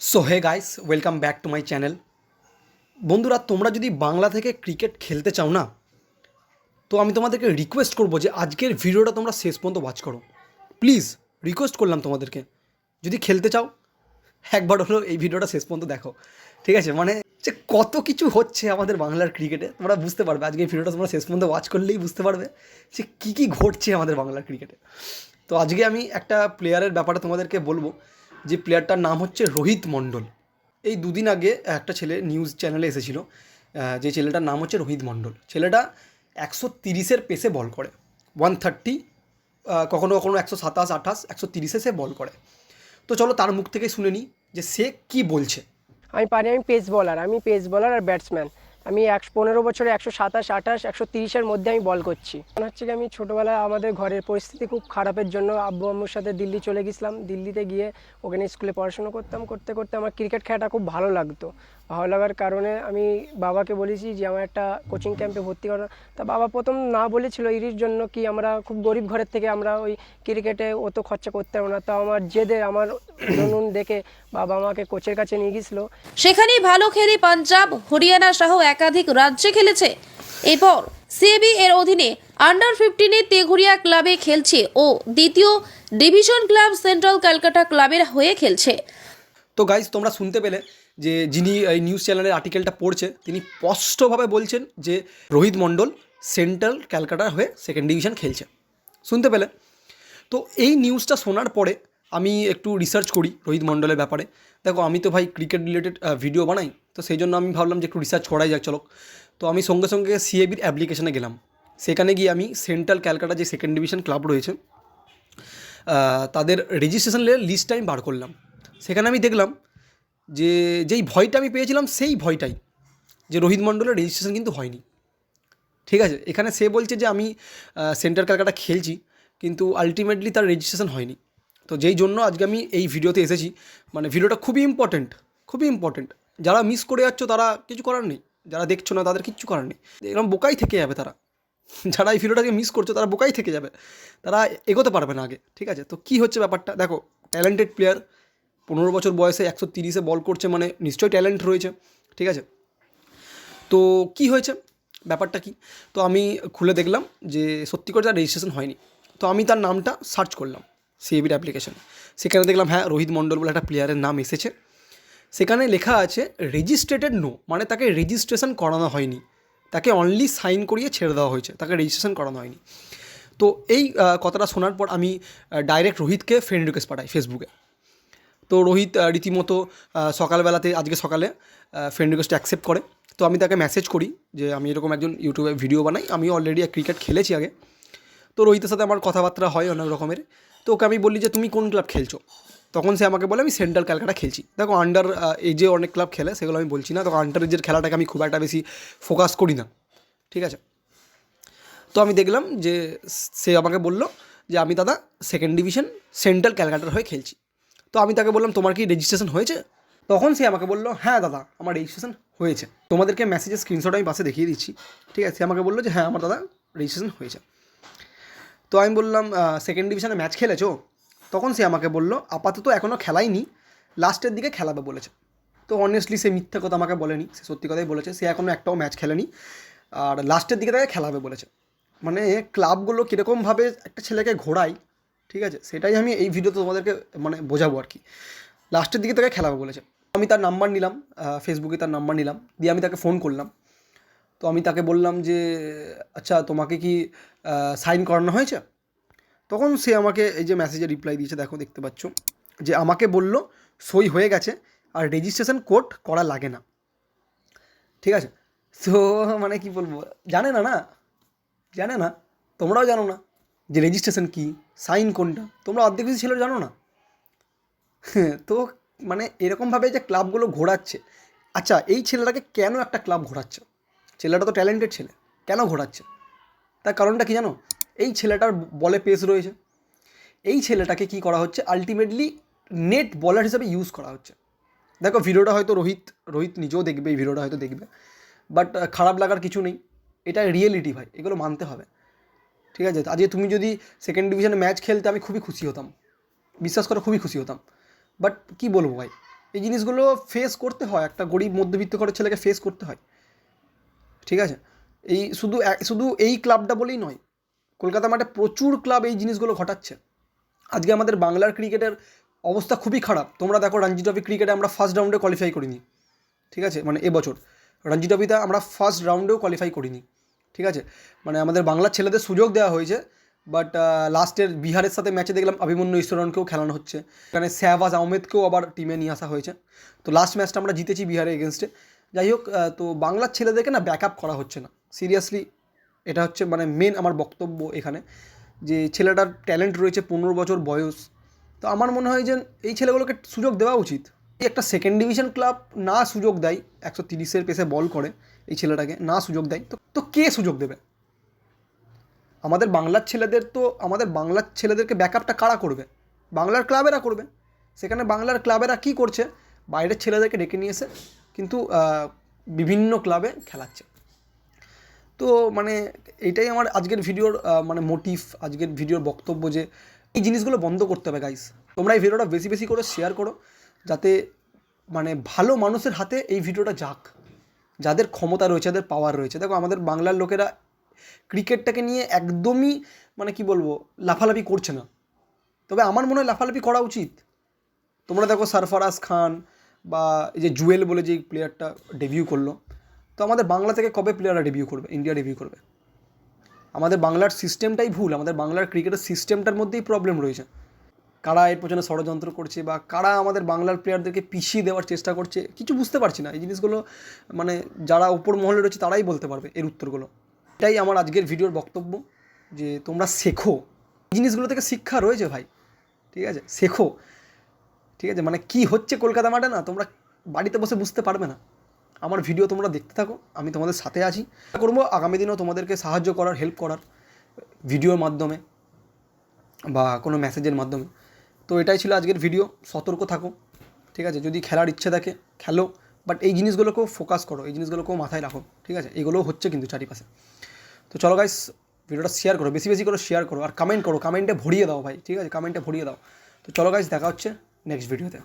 So hey guys welcome back to my channel বন্ধুরা, তোমরা যদি বাংলা থেকে ক্রিকেট খেলতে চাও না, তো আমি তোমাদেরকে রিকোয়েস্ট করব যে আজকের ভিডিওটা তোমরা শেষ পর্যন্ত ওয়াচ করো। প্লিজ রিকোয়েস্ট করলাম তোমাদেরকে। যদি খেলতে চাও, একবার হলো এই ভিডিওটা শেষ পর্যন্ত দেখো। ঠিক আছে? মানে যে কত কিছু হচ্ছে আমাদের বাংলার ক্রিকেটে তোমরা বুঝতে পারবে। আজকে এই ভিডিওটা তোমরা শেষ পর্যন্ত ওয়াচ করলেই বুঝতে পারবে যে কী কী ঘটছে আমাদের বাংলার ক্রিকেটে তো আজকে আমি একটা প্লেয়ারের ব্যাপারে তোমাদেরকে বলব। যে প্লেয়ারটার নাম হচ্ছে রোহিত মণ্ডল। এই দুদিন আগে একটা ছেলে নিউজ চ্যানেলে এসেছিল যে ছেলেটার নাম হচ্ছে রোহিত মণ্ডল। ছেলেটা একশো তিরিশের পেসে বল করে। ওয়ান থার্টি কখনো কখনো একশো সাতাশ, আঠাশ, একশো তিরিশে সে বল করে। তো চলো তার মুখ থেকে শুনে নিই যে সে কী বলছে। আমি পারি, আমি পেস বলার আমি পেস বলার আর ব্যাটসম্যান আমি একশো পনেরো বছরে একশো সাতাশ, আঠাশ, একশো তিরিশের মধ্যে আমি বল করছি। মনে হচ্ছে কি আমি ছোটোবেলায় আমাদের ঘরের পরিস্থিতি খুব খারাপের জন্য আব্বু আম্মুর সাথে দিল্লি চলে গেছিলাম। দিল্লিতে গিয়ে ওখানে স্কুলে পড়াশোনা করতাম। করতে করতে আমার ক্রিকেট খেলাটা খুব ভালো লাগতো। ভালো লাগার কারণে আমি বাবাকে বলেছি যে আমার একটা কোচিং ক্যাম্পে ভর্তি করা তা বাবা প্রথম না বলেছিল এরির জন্য কি আমরা খুব গরিব ঘরের থেকে আমরা ওই ক্রিকেটে অত খরচা করতে পারব না। তা আমার জেদে আমার জনুন দেখে বাবা আমাকে কোচের কাছে নিয়ে গেছিল সেখানেই ভালো খেলে পাঞ্জাব হরিয়ানা সহ একাধিক রাজ্যে খেলেছে। এরপর সিএবি এর অধীনে আন্ডার ফিফটিনে তেঘুরিয়া ক্লাবে খেলছে ও দ্বিতীয় ডিভিশন ক্লাব সেন্ট্রাল ক্যালকাটা ক্লাবের হয়ে খেলছে। তো গাইজ তোমরা শুনতে পেলে যে যিনি এই নিউজ চ্যানেলের আর্টিকেলটা পড়ছে, তিনি স্পষ্টভাবে বলছেন যে রোহিত মণ্ডল সেন্ট্রাল ক্যালকাটার হয়ে সেকেন্ড ডিভিশন খেলছে। শুনতে পেলে? তো এই নিউজটা শোনার পরে আমি একটু রিসার্চ করি রোহিত মণ্ডলের ব্যাপারে। দেখো, আমি তো ভাই ক্রিকেট রিলেটেড ভিডিও বানাই, তো সেই জন্য আমি ভাবলাম যে একটু রিসার্চ করাই যাক, চলো। তো আমি সঙ্গে সঙ্গে সিএবির অ্যাপ্লিকেশনে গেলাম। সেখানে গিয়ে আমি সেন্ট্রাল ক্যালকাটা যে সেকেন্ড ডিভিশন ক্লাব রয়েছে তাদের রেজিস্ট্রেশন লিস্টটা আমি বার করলাম। সেখানে আমি দেখলাম যে, যেই ভয়টা আমি পেয়েছিলাম সেই ভয়টাই, যে রোহিত মণ্ডলের রেজিস্ট্রেশন কিন্তু হয়নি। ঠিক আছে, এখানে সে বলছে যে আমি সেন্টার ক্যালকাটা খেলছি, কিন্তু আলটিমেটলি তার রেজিস্ট্রেশন হয়নি। তো যেই জন্য আজকে আমি এই ভিডিওতে এসেছি মানে ভিডিওটা খুবই ইম্পর্ট্যান্ট খুবই ইম্পর্ট্যান্ট যারা মিস করে যাচ্ছ তারা কিছু করার নেই, যারা দেখছ না তাদের কিচ্ছু করার নেই। এরকম বোকাই থেকে যাবে তারা। যারা এই ভিডিওটাকে মিস করছ তারা বোকাই থেকে যাবে। তারা এগোতে পারবে না আগে, ঠিক আছে? তো কী হচ্ছে ব্যাপারটা? দেখো ট্যালেন্টেড প্লেয়ার পনেরো বছর বয়সে একশো তিরিশে বল করছে মানে নিশ্চয়ই ট্যালেন্ট রয়েছে, ঠিক আছে? তো কি হয়েছে? ব্যাপারটা কি? তো আমি খুলে দেখলাম যে সত্যি করে তার রেজিস্ট্রেশন হয়নি। তো আমি তার নামটা সার্চ করলাম সিএবির অ্যাপ্লিকেশনে সেখানে দেখলাম হ্যাঁ রোহিত মণ্ডল বলে একটা প্লেয়ারের নাম এসেছে। সেখানে লেখা আছে রেজিস্ট্রেটেড নো মানে তাকে রেজিস্ট্রেশন করানো হয়নি। তাকে অনলি সাইন করিয়ে ছেড়ে দেওয়া হয়েছে। তাকে রেজিস্ট্রেশন করানো হয়নি। তো এই কথাটা শোনার পর আমি ডাইরেক্ট রোহিতকে ফ্রেন্ড রিকোয়েস্ট পাঠাই ফেসবুকে তো রোহিত রীতিমতো সকালবেলাতে, আজকে সকালে ফ্রেন্ড রিকোয়েস্ট অ্যাকসেপ্ট করে। তো আমি তাকে মেসেজ করি যে আমি এরকম একজন ইউটিউবে ভিডিও বানাই। আমি অলরেডি ক্রিকেট খেলেছি আগে। তো রোহিতের সাথে আমার কথাবার্তা হয় অনেক রকমের। তো ওকে আমি বললি যে, তুমি কোন ক্লাব খেলছো? তখন সে আমাকে বলে, আমি সেন্ট্রাল ক্যালকাটা খেলছি। দেখো আন্ডার এজে অনেক ক্লাব খেলে, সেগুলো আমি বলছি না। তো আন্ডার এজের খেলাটাকে আমি খুব একটা বেশি ফোকাস করি না। ঠিক আছে? তো আমি দেখলাম যে, সে আমাকে বলল যে, আমি দাদা সেকেন্ড ডিভিশন সেন্ট্রাল ক্যালকাটার হয়ে খেলছি। তো আমি তাকে বললাম, তোমার কি রেজিস্ট্রেশন হয়েছে? তখন সে আমাকে বলল হ্যাঁ দাদা, আমার রেজিস্ট্রেশন হয়েছে। তোমাদেরকে মেসেজের স্ক্রিনশট আমি পাশে দেখিয়ে দিচ্ছি। ঠিক আছে? সে আমাকে বলল যে হ্যাঁ আমার দাদা রেজিস্ট্রেশন হয়েছে। তো আমি বললাম সেকেন্ড ডিভিশনে ম্যাচ খেলেছো? তখন সে আমাকে বলল, আপাতত এখনও খেলাইনি লাস্টের দিকে খেলাবে বলেছে। তো অনেস্টলি সে মিথ্যা কথা আমাকে বলেনি, সে সত্যি কথাই বলেছে। সে এখনও একটাও ম্যাচ খেলেনি, আর লাস্টের দিকে তাকে খেলাবে বলেছে। মানে ক্লাবগুলো কীরকমভাবে একটা ছেলেকে ঘোরায় ঠিক আছে? সেটাই আমি এই ভিডিওতে তোমাদেরকে মানে বোঝাবো আর কি। লাস্টের দিকে তাকে খেলাবে বলেছে। আমি তার নাম্বার নিলাম ফেসবুকে তার নাম্বার নিলাম, দিয়ে আমি তাকে ফোন করলাম। তো আমি তাকে বললাম যে আচ্ছা তোমাকে কি সাইন করানো হয়েছে? তখন সে আমাকে এই যে মেসেজে রিপ্লাই দিয়েছে, দেখো, দেখতে পাচ্ছ, যে আমাকে বলল, সই হয়ে গেছে, আর রেজিস্ট্রেশন কোড করা লাগে না। ঠিক আছে? তো মানে কি বলব? জানে না না? জানে না? তোমরাও জানো না? যে রেজিস্ট্রেশন কী? সাইন কোনটা? তোমরা অর্ধেক বেশি ছেলে জানো না? তো মানে এরকমভাবে যে ক্লাবগুলো ঘোরাচ্ছে। আচ্ছা এই ছেলেটাকে কেন একটা ক্লাব ঘোরাচ্ছে? ছেলেটা তো ট্যালেন্টেড ছেলে। কেন ঘোরাচ্ছে? তার কারণটা কি জানো? এই ছেলেটার বলে পেস রয়েছে। এই ছেলেটাকে কি করা হচ্ছে? আলটিমেটলি নেট বলার হিসেবে ইউজ করা হচ্ছে। দেখো, ভিডিওটা হয়তো রোহিত রোহিত নিজেও দেখবে, এই ভিডিওটা হয়তো দেখবে। বাট খারাপ লাগার কিছু নেই। এটা রিয়েলিটি ভাই, এগুলো মানতে হবে। ঠিক আছে? আজকে তুমি যদি সেকেন্ড ডিভিশনে ম্যাচ খেলতে আমি খুবই খুশি হতাম। বিশ্বাস করো, খুবই খুশি হতাম। বাট কি বলব ভাই? এই জিনিসগুলো ফেস করতে হয়। একটা গরিব মধ্যবিত্ত ঘরের ছেলেকে ফেস করতে হয়। ঠিক আছে? এই শুধু শুধু এই ক্লাবটা বলেই নয়, কলকাতা মাঠে প্রচুর ক্লাব এই জিনিসগুলো ঘটাচ্ছে। আজকে আমাদের বাংলার ক্রিকেটের অবস্থা খুবই খারাপ। তোমরা দেখো রঞ্জি ট্রফি ক্রিকেটে আমরা ফার্স্ট রাউন্ডে কোয়ালিফাই করিনি। ঠিক আছে? মানে এবছর। রঞ্জি ট্রফিতে আমরা ফার্স্ট রাউন্ডেও কোয়ালিফাই করিনি। ঠিক আছে? মানে আমাদের বাংলার ছেলেদের সুযোগ দেওয়া হয়েছে বাট লাস্টের বিহারের সাথে ম্যাচে দেখলাম অভিমন্যু ঈশ্বরনকেও খেলানো হচ্ছে। এখানে শাহবাজ আহমেদকেও আবার টিমে নিয়ে আসা হয়েছে। তো লাস্ট ম্যাচটা আমরা জিতেছি বিহারের এগেনস্টে যাই হোক তো বাংলার ছেলেদেরকে না ব্যাক আপ করা হচ্ছে না। সিরিয়াসলি এটা হচ্ছে মানে মেন আমার বক্তব্য এখানে। যে ছেলেটার ট্যালেন্ট রয়েছে পনেরো বছর বয়স। তো আমার মনে হয় যে এই ছেলেগুলোকে সুযোগ দেওয়া উচিত। একটা সেকেন্ড ডিভিশন ক্লাব না সুযোগ দেয়, একশো তিরিশের পেসে বল করে এই ছেলেটাকে না সুযোগ দেয়, তো তো কে সুযোগ দেবে? আমাদের বাংলার ছেলেদের তো, আমাদের বাংলার ছেলেদেরকে ব্যাকআপটা কারা করবে? বাংলার ক্লাবেরা করবে। সেখানে বাংলার ক্লাবেরা কি করছে? বাইরের ছেলেদেরকে ডেকে নিয়ে এসে কিন্তু বিভিন্ন ক্লাবে খেলাচ্ছে। তো মানে এইটাই আমার আজকের ভিডিওর মানে মোটিভ আজকের ভিডিওর বক্তব্য যে এই জিনিসগুলো বন্ধ করতে হবে গাইস তোমরা এই ভিডিওটা বেশি বেশি করে শেয়ার করো, যাতে মানে ভালো মানুষের হাতে এই ভিডিওটা যাক। যাদের ক্ষমতা রয়েছে, যাদের পাওয়ার রয়েছে। দেখো, আমাদের বাংলার লোকেরা ক্রিকেটটাকে নিয়ে একদমই মানে কি বলব, লাফালাফি করছে না। তবে আমার মনে হয় লাফালাফি করা উচিত। তোমরা দেখো সারফারাজ খান বা এই যে জুয়েল বলে যে প্লেয়ারটা ডেবিউ করল, তো আমাদের বাংলা থেকে কবে প্লেয়াররা ডেবিউ করবে? ইন্ডিয়া ডেবিউ করবে। আমাদের বাংলার সিস্টেমটাই ভুল। আমাদের বাংলার ক্রিকেটের সিস্টেমটার মধ্যেই প্রবলেম রয়েছে। কারা এর পেছনে ষড়যন্ত্র করছে বা কারা আমাদের বাংলার প্লেয়ারদেরকে পিছিয়ে দেওয়ার চেষ্টা করছে, কিছু বুঝতে পারছি না। এই জিনিসগুলো মানে যারা উপর মহলে রয়েছে তারাই বলতে পারবে এর উত্তরগুলো। এটাই আমার আজকের ভিডিওর বক্তব্য, যে তোমরা শেখো। জিনিসগুলো থেকে শিক্ষা রয়েছে ভাই, ঠিক আছে? শেখো, ঠিক আছে? মানে কি হচ্ছে কলকাতা মাঠে না, তোমরা বাড়িতে বসে বুঝতে পারবে না। আমার ভিডিও তোমরা দেখতে থাকো, আমি তোমাদের সাথে আছি। করব আগামী দিনেও তোমাদেরকে সাহায্য করার হেল্প করার ভিডিওর মাধ্যমে বা কোনো মেসেজের মাধ্যমে। তো এটাই ছিল আজকের ভিডিও সতর্ক থাকো, ঠিক আছে? যদি খেলার ইচ্ছে থাকে, খেলো বাট এই জিনিসগুলোকেও ফোকাস করো, এই জিনিসগুলোকেও মাথায় রাখো, ঠিক আছে? এগুলোও হচ্ছে কিন্তু চারিপাশে। তো চলো গাইস ভিডিওটা শেয়ার করো, বেশি বেশি করে শেয়ার করো, আর কমেন্ট করো কমেন্টে ভরিয়ে দাও ভাই, ঠিক আছে? কমেন্টে ভরিয়ে দাও। তো চলো গাইস দেখা হচ্ছে নেক্সট ভিডিওতে